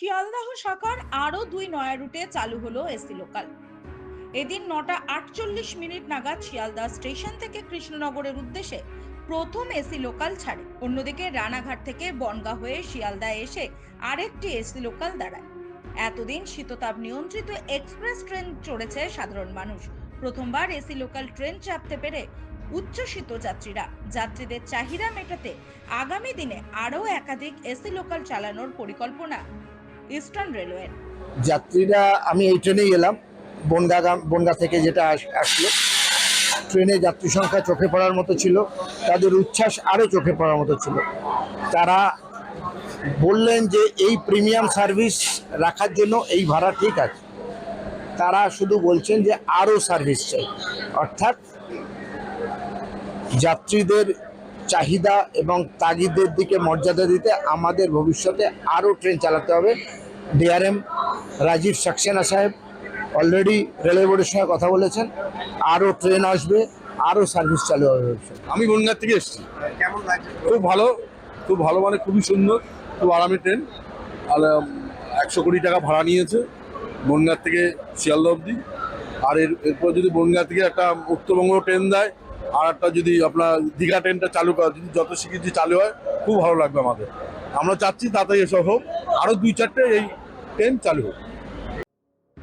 শিয়ালদাহ শাখার আরও দুই নয়া রুটে চালু হলো এসি লোকাল। এদিন নটা আটচল্লিশ মিনিট নাগাদ শিয়ালদা স্টেশন থেকে কৃষ্ণনগরের উদ্দেশ্যে প্রথম এসি লোকাল ছাড়ে। অন্যদিকে রানাঘাট থেকে বনগা হয়ে শিয়ালদা এসে আরেকটি এসি লোকাল দাঁড়ায়। এতদিন শীততাপ নিয়ন্ত্রিত এক্সপ্রেস ট্রেন চড়েছে সাধারণ মানুষ। প্রথমবার এসি লোকাল ট্রেন চাপতে পেরে উচ্চশীত যাত্রীরা। যাত্রীদের চাহিদা মেটাতে আগামী দিনে আরও একাধিক এসি লোকাল চালানোর পরিকল্পনা ইস্টার্ন রেলওয়ের যাত্রীরা, আমি এই ট্রেনেই এলাম বনগা বনগা থেকে যেটা আসলো। ট্রেনে যাত্রী সংখ্যা চোখে পড়ার মতো ছিল। তাদের উচ্ছ্বাস আরও চোখে পড়ার মতো ছিল। তারা বললেন যে, এই প্রিমিয়াম সার্ভিস রাখার জন্য এই ভাড়া ঠিক আছে। তারা শুধু বলছেন যে আরও সার্ভিস চাই। অর্থাৎ যাত্রীদের চাহিদা এবং তাগিদের দিকে মর্যাদা দিতে আমাদের ভবিষ্যতে আরও ট্রেন চালাতে হবে। ডিআরএম রাজীব সাক্সেনা সাহেব অলরেডি রেলওয়ে বোর্ডের সঙ্গে কথা বলেছেন। আরও ট্রেন আসবে আরও সার্ভিস চালু হবে আমি বনগাঁ থেকে এসেছি। খুব ভালো খুব ভালো মানে খুবই সুন্দর খুব আরামি ট্রেন। আর একশো কোটি টাকা ভাড়া নিয়েছে বনগাঁ থেকে শিয়ালদা অবধি। আর এর এরপর যদি বনগাঁ থেকে একটা উত্তরবঙ্গ ট্রেন দেয় আর একটা যদি আপনার দীঘা ট্রেনটা চালু করা যদি যত শিগগির চালু হয় খুব ভালো লাগবে আমাদের। আমরা চাচ্ছি তাড়াতাড়ি এসব হোক। আরও দুই চারটে এই ট্রেন চালু হোক